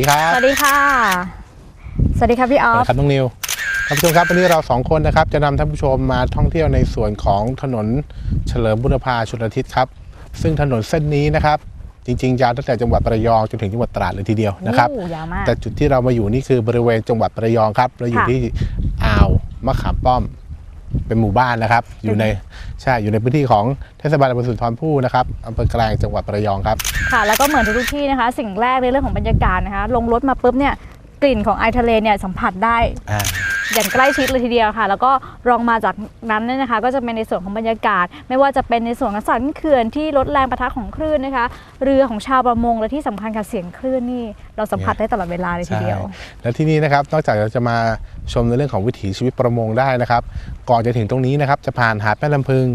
วัสดีครับสวัสดีค่ะ สวัสดีค่ะพี่ออสวัสฟดีครับน้องนิวท่านผู้ชมครับวันนี้เราสองคนนะครับ จะนำท่านผู้ชมมาท่องเที่ยวในส่วนของถนนเฉลิมบุรพาชลทิศครับ ซึ่งถนนเส้นนี้นะครับ จริงๆ ยาวตั้งแต่จังหวัดระยองจนถึงจังหวัดตราดเลยทีเดียวนะครับ โอ้ยาวมาก แต่จุดที่เรามาอยู่นี่คือบริเวณจังหวัดระยองครับ เราอยู่ค่ะ ที่อ่าวมะขามป้อม เป็นหมู่บ้านนะครับ อยู่ในใช่อยู่ในพื้นที่ของเทศบาลตำบลสุนทรภู่นะครับอำเภอแกลงจังหวัดระยองครับ ค่ะแล้วก็เหมือนทุกๆที่นะคะ สิ่งแรกในเรื่องของบรรยากาศนะคะ ลงรถมาปุ๊บเนี่ยกลิ่นของไอทะเลเนี่ยสัมผัสได้ อย่างใกล้ชิดเลยทีเดียวค่ะ แล้วก็รองมาจากนั้นเนี่ยนะคะ ก็จะเป็นในส่วนของบรรยากาศ ไม่ว่าจะเป็นในส่วนของสันเขื่อนที่ลดแรงประทะของคลื่นนะคะ เรือของชาวประมงและที่สำคัญกับเสียงคลื่นนี่เราสัมผัสได้ตลอดเวลาเลยทีเดียว และที่นี่นะครับนอกจากเราจะมาชมในเรื่องของวิถีชีวิตประมงได้นะครับ ก่อนจะถึงตรงนี้นะครับจะผ่านหาดแม่ลำพึง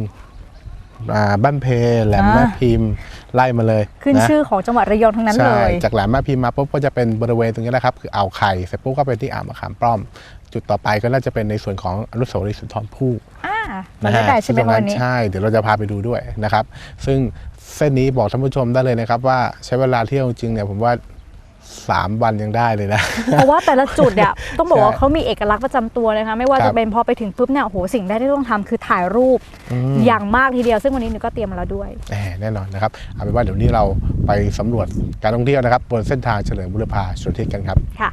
บ้านเพแหลมอ่าแม่พิมพ์ไล่มาเลย ขึ้นนะชื่อของจังหวัดระยองทั้งนั้นใช่เลยจากแหลมแม่พิมพ์มาปุ๊บก็จะเป็นบริเวณตรงนี้นะครับคืออ่าวไข่เสร็จปุ๊บก็ไปที่อ่าวมะขามป้อม จุดต่อไปก็น่าจะเป็นในส่วนของอนุสาวรีย์สุนทรภู่อ่ามันได้แต่ใช่ไหมซึ่งตรงวันั้นนนี้ใช่เดี๋ยวเราจะพาไปดูด้วยนะครับ ซึ่งเส้นนี้บอกท่านผู้ชมได้เลยนะครับว่าใช้เวลาเที่ยวจริงเนี่ยผมว่า 3วันยังได้เลยนะ เพราะว่าแต่ละจุดเนี่ยต้องบอกว่าใช่เขามีเอกลักษณ์ประจำตัวนะคะไม่ว่าครัจะบเป็นพอไปถึงปุ๊บเนี่ยโอ้โหสิ่งแรกที่ต้องทำคือถ่ายรูปอืมอย่างมากทีเดียว ซึ่งวันนี้หนูก็เตรียมมาแล้วด้วยแหมแน่นอนนะครับเอาเป็นว่าเดี๋ยวนี้เราไปสำรวจการท่องเที่ยวนะครับบนเส้นทางเฉลิมบุรพาชลทิศกันครับค่ะ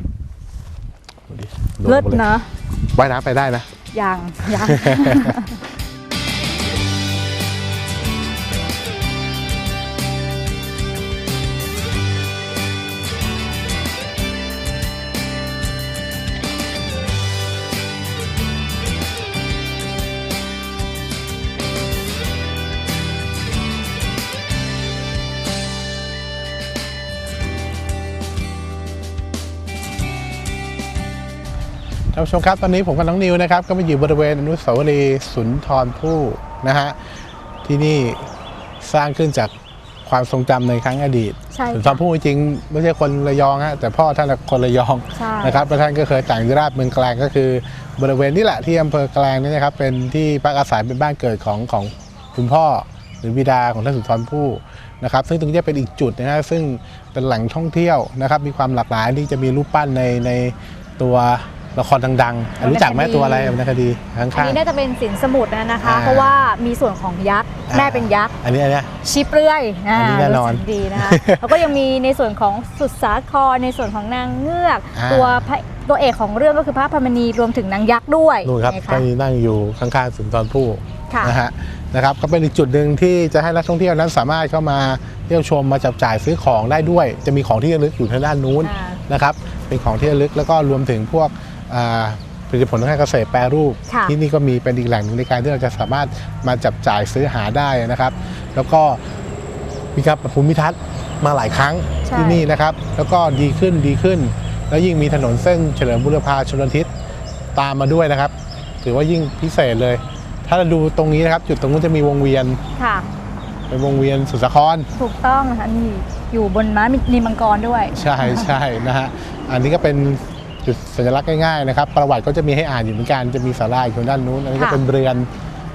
ดูดิเลิศโดดมานะว่ายน้ำไปได้นะอย่างอย่างานผู้ชมครับตอนนี้ผมกับน้องนิวนะครับ ก็มาอยู่บริเวณอนุสาวรีย์สุนทรภู่นะฮะที่นี่สร้างขึ้นจากความทรงจำในครั้งอดีตใช่สุนทรภู่จริงๆไม่ใช่คนระยองฮะแต่พ่อท่านน่ะคนระยองใช่นะครับแล้วท่านก็เคยแต่งราชเมืองแกลงก็คือ บริเวณนี้แหละที่อำเภอแกลงนี่นะครับเป็นที่พักอาศัยเป็นบ้านเกิดของของคุณพ่อหรือบิดาของท่านสุนทรภู่นะครับซึ่งตรงนี้เป็นอีกจุดนะฮะซึ่งเป็นแหล่งท่องเที่ยวนะครับมีความหลากหลายที่จะมีรูปปั้นในในตัว ละครดังๆ รู้จักไหมตัวอะไรวรรณคดีข้างอันนี้ๆน่าจะเป็นสินสมุดนะนะคะอ่าเพราะว่ามีส่วนของยักษ์อ่าแม่เป็นยักษ์อันนี้อันเนี้ยชีเปลือยาอันนี้แน่นอนรู้สึกดีนะคะแล้วก็ยังมีในส่วนของสุดสาครในส่วนของนางเงือกอ่าตัวพระตัวเอกของเรื่องก็คือพระพรหมณีรวมถึงนางยักษ์ด้วยนู่นครับไงก็คะมีนั่งอยู่ข้างๆสุนทรภู่ค่ะนะฮะนะครับก็เป็นอีกจุดหนึ่งที่จะให้นักท่องเที่ยวนั้นสามารถเข้ามาเที่ยวชมมาจับจ่ายซื้อของได้ด้วย จะมีของที่ระลึกอยู่ทางด้านนู้นอ่านะครับเป็นของที่ระลึกแล้วก็รวมถึงพวกอ่า ผลิตผลทางการเกษตรแปรรูป ค่ะ ที่นี่ก็มีเป็นอีกแหล่งหนึ่งในการที่เราจะสามารถมาจับจ่ายซื้อหาได้นะครับ แล้วก็มีการปรับภูมิทัศน์มาหลายครั้งใช่ ที่นี่นะครับ แล้วก็ดีขึ้นดีขึ้น แล้วยิ่งมีถนนเส้นเฉลิมบุรพาชลทิศตามมาด้วยนะครับ ถือว่ายิ่งพิเศษเลย ถ้าเราดูตรงนี้นะครับ จุดตรงนู้นจะมีวงเวียนค่ะ เป็นวงเวียนสุสาคร ถูกต้องนะคะนี่อยู่บนม้ามีมังกรด้วย ใช่ใช่นะฮะ อันนี้ก็เป็น จุดสัญลักษณ์ง่ายๆนะครับ ประวัติก็จะมีให้อ่านอยู่เหมือนกันจะมีศาลาอยู่ทางด้านนู้นอันนี้ก็ค่ะเป็นเรือน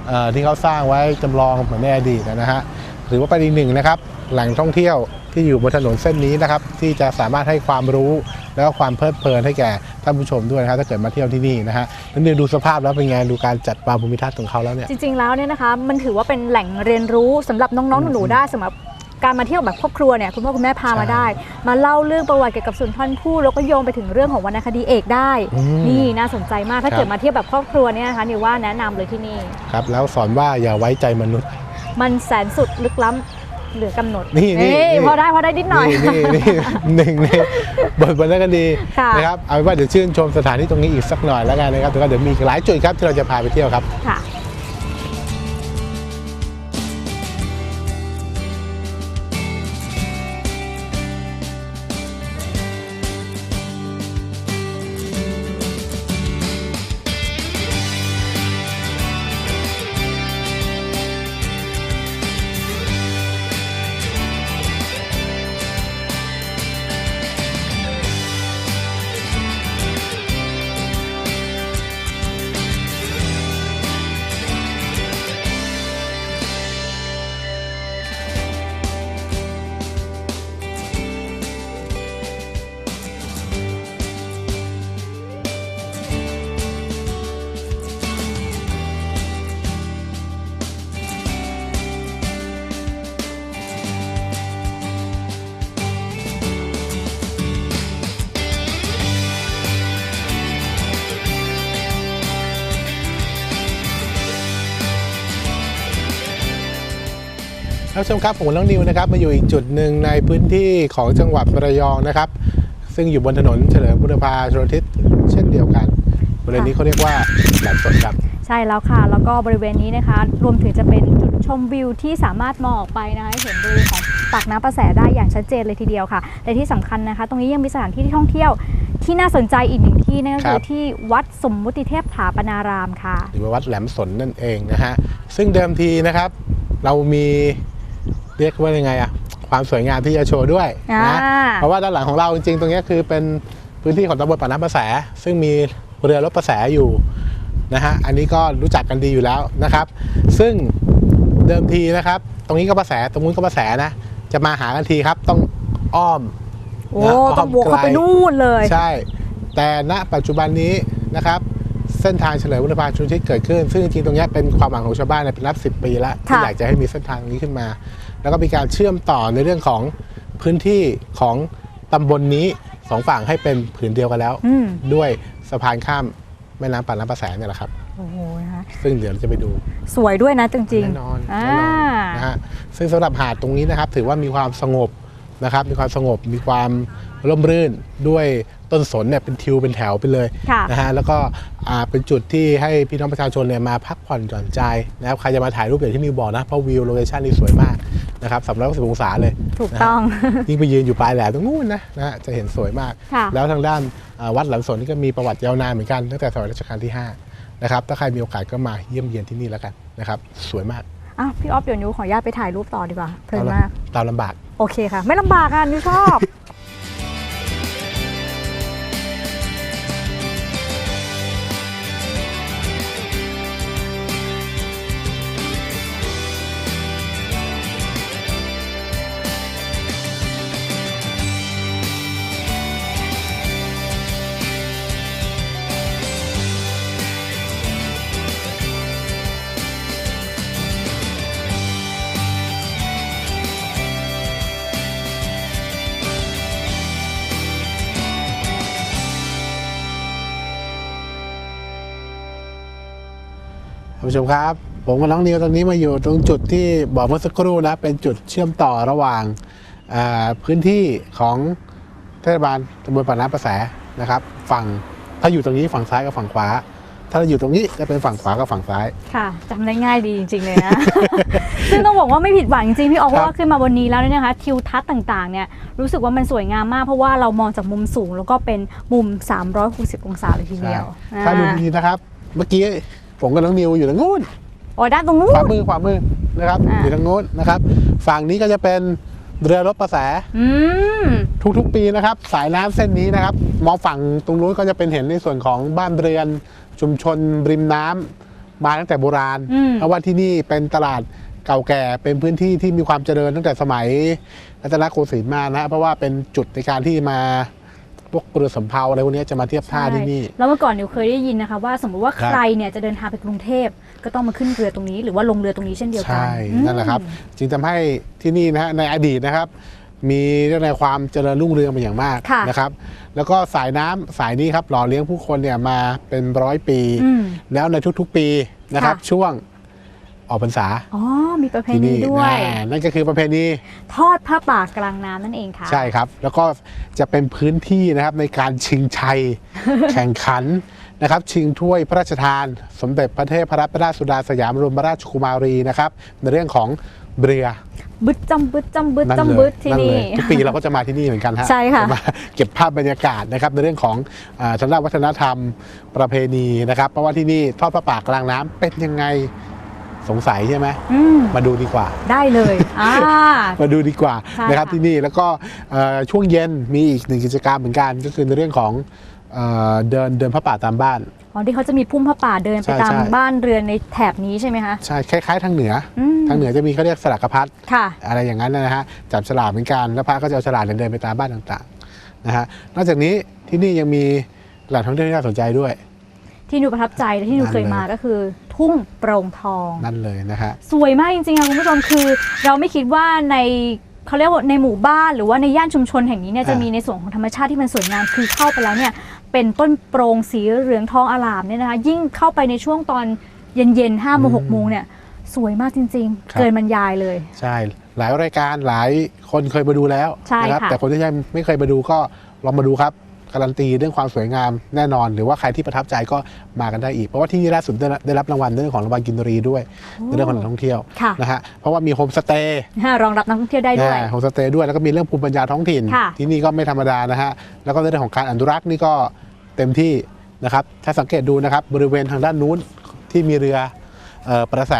เออที่เขาสร้างไว้จำลองเหมือนในอดีตนะฮะหรือว่าเป็นอีกหนึ่งนะครับแหล่งท่องเที่ยวที่อยู่บนถนนเส้นนี้นะครับ ที่จะสามารถให้ความรู้แล้วก็ความเพลิดเพลินให้แก่ท่านผู้ชมด้วยนะครับถ้าเกิดมาเที่ยวที่นี่นะฮะแล้วนี่ดูสภาพแล้วเป็นไงดูการจัดวางภูมิทัศน์ของเขาแล้วเนี่ยจริงๆแล้วเนี่ยนะคะมันถือว่าเป็นแหล่งเรียนรู้สำหรับน้องๆหนูๆได้สำหรับ การมาเที่ยวแบบครอบครัวเนี่ยคุณพ่อคุณแม่พามาใช่ได้ มาเล่าเรื่องประวัติเกี่ยวกับสุนทรภู่แล้วก็โยงไปถึงเรื่องของวรรณคดีเอกได้ อืมนี่น่าสนใจมากถ้าครับ เกิดมาเที่ยวแบบครอบครัวเนี่ยนะคะนี่ว่าแนะนำเลยที่นี่ ครับ แล้วสอนว่าอย่าไว้ใจมนุษย์ มันแสนสุดลึกล้ำเหลือกำหนดนี่นี่เอ้ยนี่ พอได้พอได้นิดหน่อย นี่นี่ หนึ่งในบทบรรณคดีค่ะ นะครับเอาเป็นว่าเดี๋ยวชื่นชมสถานที่ตรงนี้อีกสักหน่อยแล้วกันนะครับแล้วก็เดี๋ยวมีอีกหลายจุดครับที่เราจะพาไปเที่ยวครับ ค่ะ ท่านผู้ชมครับผมน้องนิวนะครับมาอยู่อีกจุดหนึ่งในพื้นที่ของจังหวัดระยองนะครับ ซึ่งอยู่บนถนนเฉลิมบุรพาชลทิศเช่นเดียวกันบริเวณนี้เขาเรียกว่าแหลมสนครับ ใช่แล้วค่ะ แล้วก็บริเวณนี้นะคะ รวมถึงจะเป็นจุดชมวิวที่สามารถมองออกไปนะคะเห็นบริเวณของปากน้ำประแสได้อย่างชัดเจนเลยทีเดียวค่ะ และที่สำคัญนะคะ ตรงนี้ยังมีสถานที่ท่องเที่ยวที่น่าสนใจอีกหนึ่งที่นั่นก็ครัคือบที่วัดสมมุติเทพถาปนารามค่ะ หรือว่าวัดแหลมสนนั่นเองนะฮะซึ่งเดิมทีนะครับ เรามี เรียกว่ายังไงอะความสวยงามที่จะโชว์ด้วยนะอ่าเพราะว่าด้านหลังของเราจริงๆ ตรงนี้คือเป็นพื้นที่ของตำบลปากน้ำประแส ซึ่งมีเรือรบประแสอยู่นะฮะอันนี้ก็รู้จักกันดีอยู่แล้วนะครับ ซึ่งเดิมทีนะครับ ตรงนี้ก็ประแสตรงนู้นก็ประแสนะ จะมาหากันทีครับต้องอ้อมโอ้นะต้องบวกเข้าไปไกลนู่นเลย ใช่ แต่ณปัจจุบันนี้นะครับเส้นทางเฉลิมวุฒิภาชุนที่เกิดขึ้น ซึ่งจริงๆตรงเนี้ยเป็นความหวังของชาวบ้านเนี่ยเป็นนับสิปีแล้วที่ค่ะอยากจะให้มีเส้นทางนี้ขึ้นมา แล้วก็มีการเชื่อมต่อในเรื่องของพื้นที่ของตำบลนนี้สองฝั่งให้เป็นผืนเดียวกันแล้ว อืม ด้วยสะพานข้ามแม่น้ำปากน้ำประแสเนี่ยแหละครับ โอ้โหนะคะซึ่งเดี๋ยวเราจะไปดู สวยด้วยนะจริงๆแน่นอนอ่า แน่นอนนะฮะซึ่งสำหรับหาดตรงนี้นะครับ ถือว่ามีความสงบนะครับ มีความสงบมีความร่มรื่นด้วยต้นสนเนี่ยเป็นทิวเป็นแถวไปเลยค่ะ นะฮะแล้วก็อ่าเป็นจุดที่ให้พี่น้องประชาชนเนี่ยมาพักผ่อนหย่อนใจนะครับใครจะมาถ่ายรูปอย่างที่มิวบอกนะเพราะวิวโลเคชั่นนี่สวยมาก นะครับสามร้อยสิบองศาเลยถูกต้อง ยิ่งไปยืนอยู่ปลายแหลมตรงนู้นนะนะฮะจะเห็นสวยมากค่ะแล้วทางด้านอ่าวัดหลังสนนี่ก็มีประวัติยาวนานเหมือนกันตั้งแต่สมัยรัชกาลที่ 5 นะครับ ถ้าใครมีโอกาสก็มาเยี่ยมเยียนที่นี่แล้วกันนะครับ สวยมากอ้าวพี่ออฟเดี๋ยวนิวขออนุญาตไปถ่ายรูปต่อดีกว่าเพลินมากตามลำบาก โอเคค่ะ ไม่ลำบากอะนิวชอบ ท่านผู้ชมครับ ผมกับน้องนิวตรงนี้มาอยู่ตรงจุดที่บอกเมื่อสักครู่นะ เป็นจุดเชื่อมต่อระหว่างอ่าพื้นที่ของเทศบาลตำบลปากน้ำประแสนะครับ ฝั่งถ้าอยู่ตรงนี้ฝั่งซ้ายกับฝั่งขวา ถ้าเราอยู่ตรงนี้จะเป็นฝั่งขวากับฝั่งซ้าย ค่ะจำได้ง่ายดีจริง ๆ เลยนะ ซึ่งต้องบอกว่าไม่ผิดหวังจริงๆพี่ออฟเพครับราะว่าขึ้นมาบนนี้แล้วเนี่ยนะคะ ทิวทัศน์ต่างๆ เนี่ยรู้สึกว่ามันสวยงามมากเพราะว่าเรามองจากมุมสูงแล้วก็เป็นมุม 360 องศาเลยทีเดียวถ้าดูอ่าดีๆนะครับ เมื่อกี้ ผมกับน้องนิวอยู่ตรงนู้นโอ้ด้านตรงนู้ขวานมือขวามือนะครับ อ่า อยู่ทางโน้นนะครับ ฝั่งนี้ก็จะเป็นเรือรบประแสอืมทุกๆ ปีนะครับ สายน้ำเส้นนี้นะครับ มองฝั่งตรงนู้นก็จะเป็นเห็นในส่วนของบ้านเรือนชุมชนริมน้ำมาตั้งแต่โบราณ อืมเพราะว่าที่นี่เป็นตลาดเก่าแก่เป็นพื้นที่ที่มีความเจริญตั้งแต่สมัยรัตนโกสินทร์มานะเพราะว่าเป็นจุดในการที่มาพ วกเรือสำเภาอะไรพวกนี้จะมาเทียบท่าที่นี่ใช่แล้วเมื่อก่อนนิวเคยได้ยินนะคะว่าสมมติว่าครับใครเนี่ยจะเดินทางไปกรุงเทพก็ต้องมาขึ้นเรือตรงนี้หรือว่าลงเรือตรงนี้เช่นเดียวกันใช่อืมนั่นแหละครับ จึงทำให้ที่นี่นะฮะในอดีตนะครับ มีเรื่องในความเจริญรุ่งเรืองเป็นอย่างมากค่ะนะครับ แล้วก็สายน้ำสายนี้ครับหล่อเลี้ยงผู้คนเนี่ยมาเป็นร้อยปีอืมแล้วในทุกๆปีนะครับค่ะช่วง ออกพรรษาอ๋อมีประเพที่ณีนี่ด้วยนะนั่นก็คือประเพณีทอดผ้าป่ากลางน้ำนั่นเองค่ะใช่ครับ แล้วก็จะเป็นพื้นที่นะครับในการชิงชัยแข่งขันนะครับชิงถ้วยพระราชทาน สมเด็จพระเทพรัตนราชสุดาสยามบรมราชกุมารีนะครับในเรื่องของเรือบึดจำบึดจำบึดนั่นจำเลบึยดที่นั่นเลนี่ยทุกปีเราก็จะมาที่นี่เหมือนกันฮะใช่ค่ะจมาเก็บภาพบรรยากาศนะครับในเรื่องของอาทางด้านวัฒนธรรมประเพณีนะครับเพราะว่าที่นี่ทอดพระป่ากลางน้ำเป็นยังไง สงสัยใช่ไหมอืมมาดูดีกว่า ได้เลยอ่า มาดูดีกว่าใช่นะครับค่ะ ที่นี่แล้วก็เอ่อช่วงเย็นมีอีกหนึ่งกิจกรรมเหมือนกัน ก็คือในเรื่องของเอ่อเดินเดินพระป่าตามบ้าน อ๋อที่เขาจะมีพุ่มผ้าป่าเดินไปใช่ตามใช่ บ้านเรือนในแถบนี้ใช่ไหมคะใช่คล้ายๆ ทางเหนืออืมทางเหนือจะมีเขาเรียกสลักกระพัด ค่ะ อะไรอย่างนั้นนะฮะจับฉลากเหมือนกันแล้วพระก็จะเอาฉลากเดินไปตามบ้านต่างๆนะฮะนอกจากนี้ที่นี่ยังมีแหล่งท่องเที่ยวที่น่าสนใจด้วย ที่หนูประทับใจและที่หนูนั่นเคยเลยมาก็คือ ทุ่งโปร่งทอง นั่นเลยนะฮะสวยมากจริงๆค่ะคุณผู้ชมคือ เราไม่คิดว่าในเขาเรียกว่าในหมู่บ้านหรือว่าในย่านชุมชนแห่งนี้เนี่ยจะอ่ามีมีในส่วนของธรรมชาติที่มันสวยงามคือเข้าไปแล้วเนี่ยเป็นต้นโปร่งสีเหลืองทองอลามเนี่ยนะคะยิ่งเข้าไปในช่วงตอนเย็นๆห้าโมงหกโมงเนี่ยสวยมากจริงครับๆเกินบรรยายเลย ใช่ หลายรายการหลายคนเคยมาดูแล้วใช่นะค่ะแต่คนที่ยังไม่เคยมาดูก็ลองมาดูครับ การันตีเรื่องความสวยงามแน่นอน หรือว่าใครที่ประทับใจก็มากันได้อีก เพราะว่าที่นี่ล่าสุดได้รับได้รับรางวัลเรื่องของรางวัลกินรีด้วยในเรื่องของการท่องเที่ยวค่ะ นะฮะเพราะว่ามีโฮมสเตย์รองรับนักท่องเที่ยวได้ด้วย โฮมสเตย์ด้วยแล้วก็มีเรื่องภูมิปัญญาท้องถิ่น ค่ะ ที่นี่ก็ไม่ธรรมดานะฮะแล้วก็ในเรื่องของการอนุรักษ์นี่ก็เต็มที่นะครับถ้าสังเกตดูนะครับบริเวณทางด้านนู้นที่มีเรือเอ่อประแส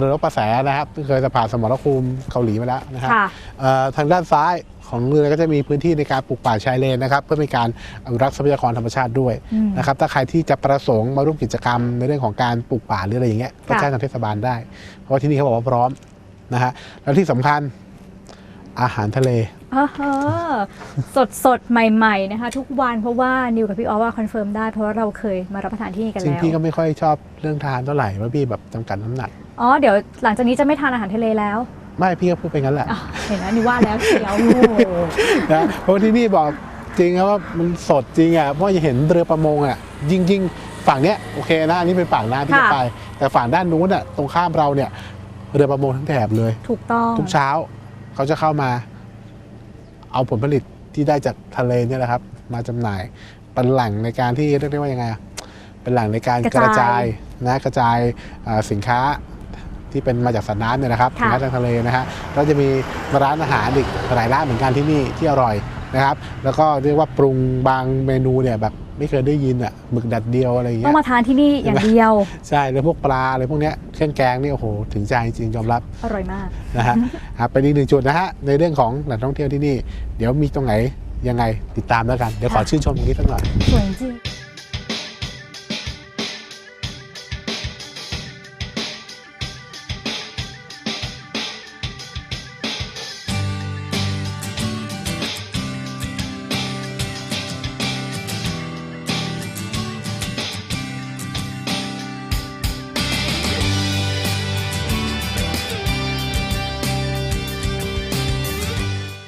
เรือรบประแสนะครับที่เคยจะผ่านสมรภูมิเกาหลีมาแล้วนะฮะ ค่ะ เอ่อทางด้านซ้าย ของเรือก็จะมีพื้นที่ในการปลูกป่าชายเลนนะครับเพื่อเป็นการอนุรักษ์ทรัพยากรธรรมชาติด้วยอืมนะครับถ้าใครที่จะประสงค์มาร่วมกิจกรรมในเรื่องของการปลูกป่าหรืออะไรอย่างเงี้ยก็ค่ะแจ้งทางเทศบาลได้ เพราะว่าที่นี่เขาบอกว่าพร้อมนะฮะแล้วที่สำคัญอาหารทะเลอ่าฮะสดสดๆใหม่ๆนะคะ ทุกวันเพราะว่านิวกับพี่ออฟว่าคอนเฟิร์มได้เพราะว่าเราเคยมารับประทานที่นี่กันจริงแล้วพี่ก็ไม่ค่อยชอบเรื่องทานเท่าไหร่ว่าะพี่แบบจำกัดน้ำหนักอ๋อเดี๋ยวหลังจากนี้จะไม่ทานอาหารทะเลแล้ว ไม่พี่ก็พูดไปงั้นแหละอะเห็นนะนิวว่าแล้วเชียวโอ้โหนะเพราะว่าที่นี่บอกจริงครับว่ามันสดจริงอะเพราะว่าจะเห็นเรือประมงอะจริงๆฝั่งเนี้ยโอเคนะอันนี้เป็นฝั่งหน้าที่จะไป แต่ฝั่งด้านนู้นอะตรงข้ามเราเนี่ย เรือประมงทั้งแถบเลย ถูกต้องทุกเช้า เขาจะเข้ามา เอาผลผลิตที่ได้จากทะเลเนี่ยแหละครับ มาจำหน่ายเป็นแหล่งในการที่เรียกได้ว่ายังไงอะเป็นแหล่งในการกระจายนะกระจายอ่าสินค้า ที่เป็นมาจากสัตว์น้ำเนี่ยนะครับสินค้าทางทะเลนะฮะก็จะมีร้านอาหารอีกหลายร้านเหมือนกันที่นี่ที่อร่อยนะครับ แล้วก็เรียกว่าปรุงบางเมนูเนี่ยแบบไม่เคยได้ยินอะหมึกดัดเดียวอะไรอย่างต้เงี้องยมาทานที่นี่อย่างเดียว ใช่แล้วพวกปลาอะไรพวกเนี้ยเครื่องแกงนี่โอ้โหถึงใจจริงๆยอมรับ อร่อยมาก นะฮะอะเป็นอีกหนึ่งจุดนะฮะ ในเรื่องของแหล่งท่องเที่ยวที่นี่ เดี๋ยวมีตรงไหนยังไงติดตามแล้วกัน เดี๋ยวขอค่ะ ชื่นชมตรงนี้สักหน่อย สวยจริง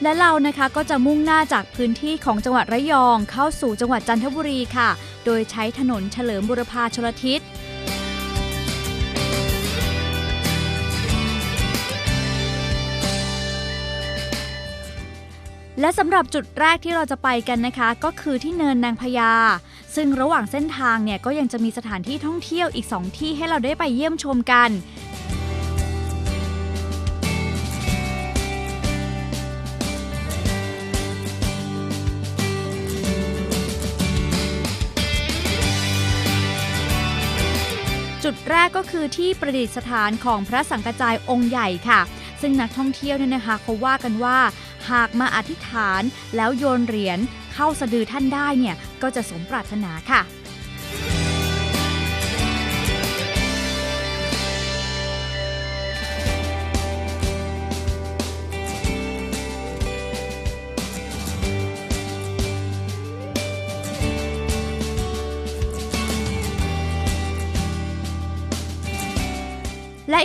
และเรานะคะก็จะมุ่งหน้าจากพื้นที่ของจังหวัดระยองเข้าสู่จังหวัดจันทบุรีค่ะ โดยใช้ถนนเฉลิมบุรพาชลทิศและสำหรับจุดแรกที่เราจะไปกันนะคะ ก็คือที่เนินนางพญาซึ่งระหว่างเส้นทางเนี่ยก็ยังจะมีสถานที่ท่องเที่ยวอีก 2 ที่ให้เราได้ไปเยี่ยมชมกัน จุดแรกก็คือที่ประดิษฐานของพระสังกจายองค์ใหญ่ค่ะ ซึ่งนักท่องเที่ยวเนี่ยนะคะเขาว่ากันว่า หากมาอธิษฐานแล้วโยนเหรียญเข้าสะดือท่านได้เนี่ยก็จะสมปรารถนาค่ะ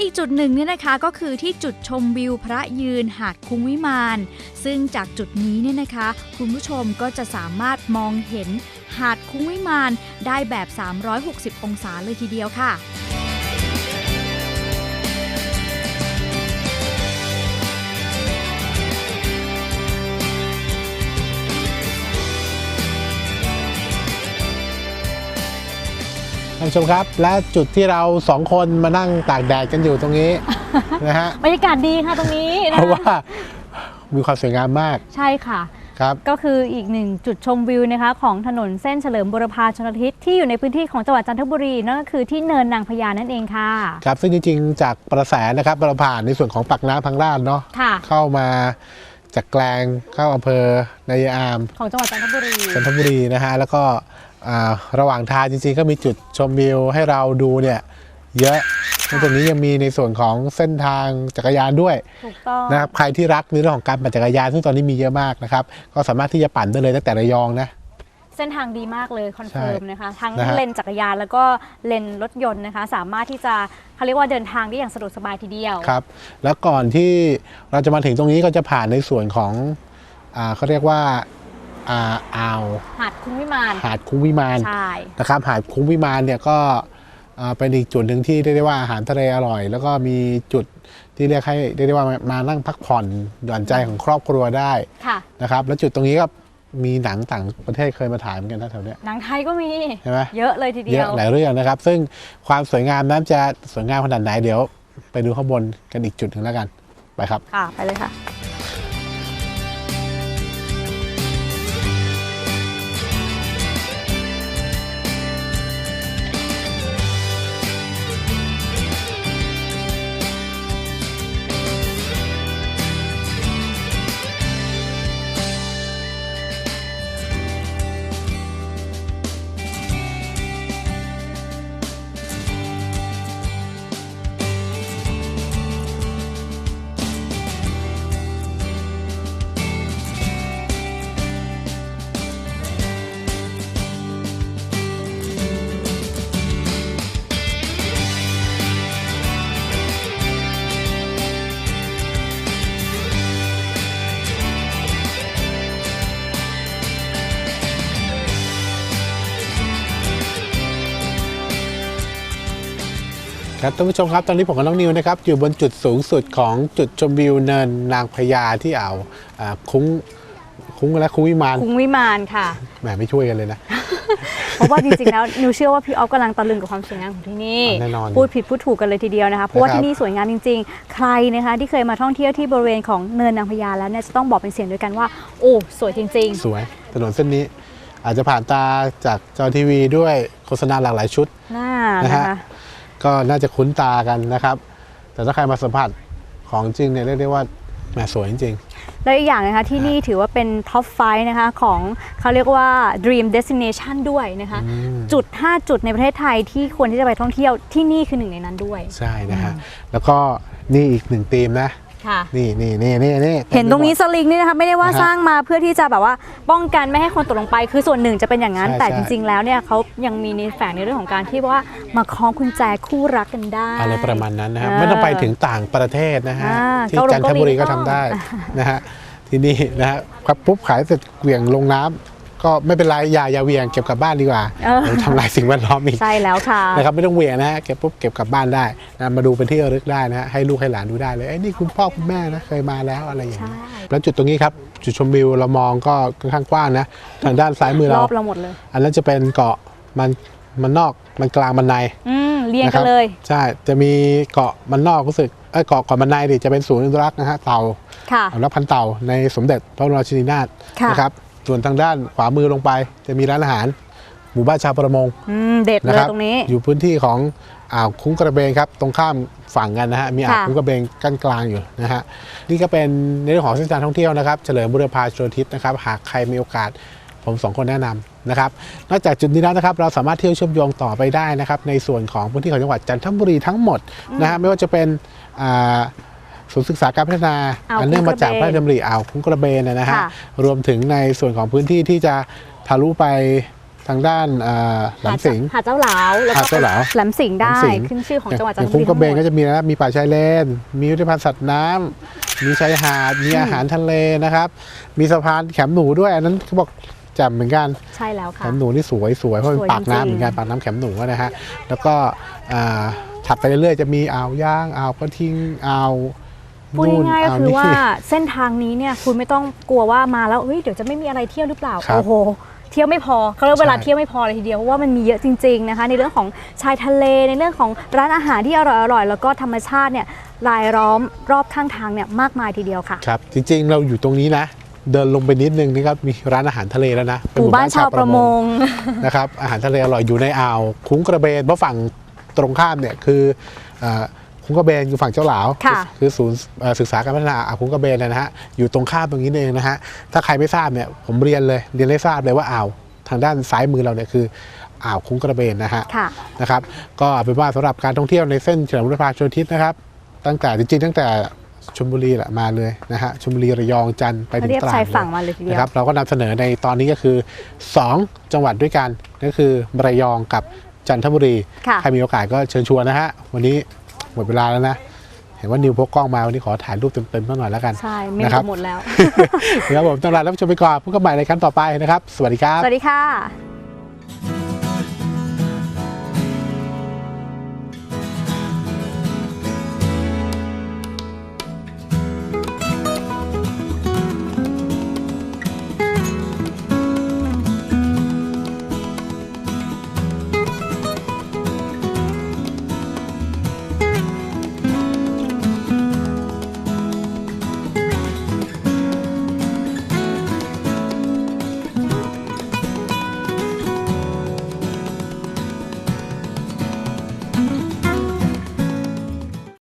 อีกจุดหนึ่งเนี่ยนะคะก็คือที่จุดชมวิวพระยืนหาดคุ้งวิมานซึ่งจากจุดนี้เนี่ยนะคะ คุณผู้ชมก็จะสามารถมองเห็นหาดคุ้งวิมานได้แบบ 360 องศาเลยทีเดียวค่ะ ท่านผู้ชมครับ และจุดที่เราสองคนมานั่งตากแดดกันอยู่ตรงนี้ นะฮะบรรยากาศดีค่ะตรงนี้เพนะราะว่ามีความสวยงามมาก ใช่ค่ะครับก็คืออีกหนึ่งจุดชมวิวนะคะของถนนเส้นเฉลิมบุรพาชนทิศที่อยู่ในพื้นที่ของจังหวัดจันทบุรีนั่นก็คือที่เนินนางพญานั่นเองค่ะครับซึ่งจริงๆ จากประแสนะครับเราผ่านในส่วนของปักน้ำพังราดเนาะค่ะเข้ามาจากแกลงเข้าอำเภอนายายอาม ของจังหวัดจันทบุรีจันทบุรีนะฮะแล้วก็อ่า ระหว่างทางจริงๆก็มีจุดชมวิวให้เราดูเนี่ยเยอะนอกจากนี้ยังมีในส่วนของเส้นทางจักรยานด้วยถูกต้องนะครับใครที่รักในเรื่องของการปั่นจักรยานซึ่งตอนนี้มีเยอะมากนะครับก็สามารถที่จะปั่นได้เลยตั้งแต่ระยองนะ เส้นทางดีมากเลยคอนเฟิร์มนะคะทั้งนะฮะ เลนจักรยานแล้วก็เลนรถยนต์นะคะ สามารถที่จะเขาเรียกว่าเดินทางได้อย่างสะดวกสบายทีเดียว ครับ แล้วก่อนที่เราจะมาถึงตรงนี้ก็จะผ่านในส่วนของอ่าเขาเรียกว่า อ่าอ่าวหาดคุ้งวิมานหาดคุ้งวิมานใช่ นะครับหาดคุ้งวิมานเนี่ยก็อ่าเป็นอีกจุดหนึ่งที่เรียกได้ว่าอาหารทะเลอร่อย แล้วก็มีจุดที่เรียกให้เรียกได้ว่ามามานั่งพักผ่อนหย่อนใจของครอบครัวได้ค่ะ นะครับ แล้วจุดตรงนี้ก็มีหนังต่างประเทศเคยมาถ่ายเหมือนกันนะแถวเนี้ยหนังไทยก็มี ใช่ไหม เยอะเลยทีเยเดียอะวหลายเรื่องนะครับ ซึ่งความสวยงามนั้นจะสวยงามขนาดไหนเดี๋ยว ไปดูข้างบนกันอีกจุดหนึ่งแล้วกัน ไปครับ ค่ะ ไปเลยค่ะ ครับท่านผู้ชมครับตอนนี้ผมกับน้องนิวนะครับอยู่บนจุดสูงสุดของจุดชมวิวเนินนางพญาที่อ่าวอ่าคุ้งคุ้งและคุ้งวิมานคุ้งวิมานค่ะ แหมไม่ช่วยกันเลยนะ เพราะว่าจริงๆแล้วนิวเชื่อว่าพี่ออฟกำลังตะลึงกับความสวยงามของที่นี่แน่นอนพูดผิดพูดถูกกันเลยทีเดียวนะคะเพราะว่านะครับที่นี่สวยงามจริง ๆ ใครนะคะที่เคยมาท่องเที่ยวที่บริเวณของเนินนางพญาแล้วเนี่ยจะต้องบอกเป็นเสียงเดียวกันว่า โอ้สวยจริงสวยถนนเส้นนี้อาจจะผ่านตาจากจอทีวีด้วยโฆษณาหลากหลายชุดๆน่านะนะฮะคะ ก็น่าจะคุ้นตากันนะครับ แต่ถ้าใครมาสัมผัสของจริงเนี่ยเรียกได้ว่าแหมสวยจริงแล้วอีกอย่างนะคะที่นี่ถือว่าเป็นท็อปไฟนะคะของเขาเรียกว่า Dream Destination ด้วยนะคะอืมจุด 5 จุดในประเทศไทยที่ควรที่จะไปท่องเที่ยวที่นี่คือหนึ่งในนั้นด้วย ใช่นะฮะแล้วก็นี่อีกหนึ่งธีมนะ ค่ะนี่นี่นี่นี่นี่เห็นตรงนี้สลิงนี่นะคะไม่ได้ว่านะฮะสร้างมาเพื่อที่จะแบบว่าป้องกันไม่ให้คนตกลงไป คือส่วนหนึ่งจะเป็นอย่างนั้นใช่แต่ใช่จริง ๆ แล้วเนี่ยเขายังมีในแฝงในเรื่องของการที่ว่ามาคล้องกุญแจคู่รักกันได้อะไรประมาณนั้นนะครับเออไม่ต้องไปถึงต่างประเทศนะฮะอ่าที่เกาหลีจันทบุรีก็เกาหลีทำได้อ่านะฮะที่นี่นะฮะครับปุ๊บขายเสร็จเหวี่ยงลงน้ำ ก็ไม่เป็นไรอย่าอย่าเหวี่ยงเก็บกลับบ้านดีกว่าเออเดี๋ยวทำลายสิ่งแวดล้อมอีกใช่แล้วค่ะนะครับไม่ต้องเหวี่ยงนะฮะเก็บปุ๊บเก็บกลับบ้านได้นะมาดูเป็นที่ระลึกได้นะฮะให้ลูกให้หลานดูได้เลยไอ้ยนี่คุณพ่อคุณแม่นะเคยมาแล้วอะไรอย่างใช่นี้แล้วจุดตรงนี้ครับจุดชมวิวเรามองก็ค่อนข้างกว้างนะทางด้านซ้ายมือรเราอบเราหมดเลยอันนั้นจะเป็นเกาะมันมันนอกมันกลางมันในอืมเรียงนะคกัรันบเลยใช่จะมีเกาะมันนอกรู้สึกเอ้ยเกาะเกาะมันในดิจะเป็นศูนย์อนุรักษ์นะฮะเต่าค่ะอนุรักษ์พันธุ์เต่าในสมเด็จพระบรมราชินีนาถค่ะนะครับ ส่วนทางด้านขวามือลงไป จะมีร้านอาหาร หมู่บ้านชาวประมงอืมเด็ดเลนะยครับตรงนี้ อยู่พื้นที่ของอ่าวคุ้งกระเบนครับ ตรงข้ามฝั่งกันนะฮะมีอ่าวค่ะ คุ้งกระเบนกั้นกลางอยู่นะฮะนี่ก็เป็นในเรื่องของเส้นทางท่องเที่ยวนะครับ เฉลิมบุรพาชลทิศนะครับ หากใครมีโอกาสผมสองคนแนะนำนะครับนอกจากจุดนี้แล้วนะครับ เราสามารถเที่ยวเชื่อมโยงต่อไปได้นะครับ ในส่วนของพื้นที่ของจังหวัดจันทบุรีทั้งหมดนะฮะไม่ว่าจะเป็นอ่า ศูนย์ศึกษาการพัฒนาอ่าวอันเนื่องมาจากคุ้งกระเบนพระราชดำริอ่าวคุ้งกระเบนนะฮะค่ะรวมถึงในส่วนของพื้นที่ที่จะทะลุไปทางด้านอ่าแหลมสิงห์หาดเจ้าหลาวแล้วหาก็ดเจ้าหลาวแหลมสิงห์ได้แหลมสิงห์ขึ้นชื่อของจังหวัดจันอทย่างบุคุ้รีงกระเบนก็ทั้งหมดจะมีนะมีป่าชายเลน มีวิทยาพันธ์สัตว์น้ำมีชายหาดมีอาหารทะเลนะครับ มีสะพานแขมหนูด้วยอันนั้นเขาบอกแจ่มเหมือนกันใช่แล้วแขค่ะมหนูนี่สวยสวยเพราะเป็นสวยปากน้ำจริงๆเหมือนกันปากน้ำแขมหนูนะฮะแล้วก็อ่าถัดไปเรื่อยๆจะมีอ่าวย่างอ่าวกระทิงอ่าว พูดนู่นง่ายๆก็วคือนี่ว่าเส้นทางนี้เนี่ยคุณไม่ต้องกลัวว่ามาแล้วเฮ้ยเดี๋ยวจะไม่มีอะไรเที่ยวหรือเปล่าครับโอ้โหเที่ยวไม่พอเขาเรียกเวลาใช่เที่ยวไม่พอเลยทีเดียวเพราะว่ามันมีเยอะจริงๆนะคะในเรื่องของชายทะเลในเรื่องของร้านอาหารที่อร่อยๆแล้วก็ธรรมชาติเนี่ยรายล้อมรอบข้างทางเนี่ยมากมายทีเดียวค่ะครับจริงๆ เราอยู่ตรงนี้นะ เดินลงไปนิดนึงนี่ครับมีร้านอาหารทะเลแล้วนะเป็หมู่บ้านชาวประมงนะครับอาหารทะเลอร่อยอยู่ในอ่าว คุ้งกระเบนเพราะฝั่งตรงข้ามเนี่ยคือเอ่อ คุ้งกระเบนอยู่ฝั่งเจ้าหลาวค่ะคือศูนย์เอ่อศึกษาการพัฒนาอ่าวคุ้งกระเบนนะฮะอยู่ตรงข้ามตรงนี้เองนะฮะถ้าใครไม่ทราบเนี่ยผมเรียนเลยเรียนให้ทราบเลยว่าอ่าวทางด้านซ้ายมือเราเนี่ยคืออ่าวคุ้งกระเบนนะฮะค่ะนะครับก็เอาเป็นว่าสำหรับการท่องเที่ยวในเส้นเฉลิมพระพาชลทิศนะครับ ตั้งแต่จริงๆตั้งแต่ชลบุรีแหละมาเลยนะฮะชลบุรีระยองจันทร์ไปถึงเรียบตราดชายเลฝั่งมาเลยทีเดียวนะครับเราก็นำเสนอในตอนนี้ก็คือ 2 จังหวัดด้วยกันก็คือระยองกับจันทบุรีค่ะใครมีโอกาสก็เชิญชวนนะฮะวันนี้ หมดเวลาแล้วนะ เห็นว่านิวพกกล้องมาวันนี้ขอถ่ายรูปเต็มๆสักหน่อยแล้วกันใช่เมนูนะครับหมดแล้วนะครับผมต้องลาท่านผู้ชมไปก่อนพบกันใหม่ในครั้งต่อไปนะครับ สวัสดีครับ สวัสดีค่ะ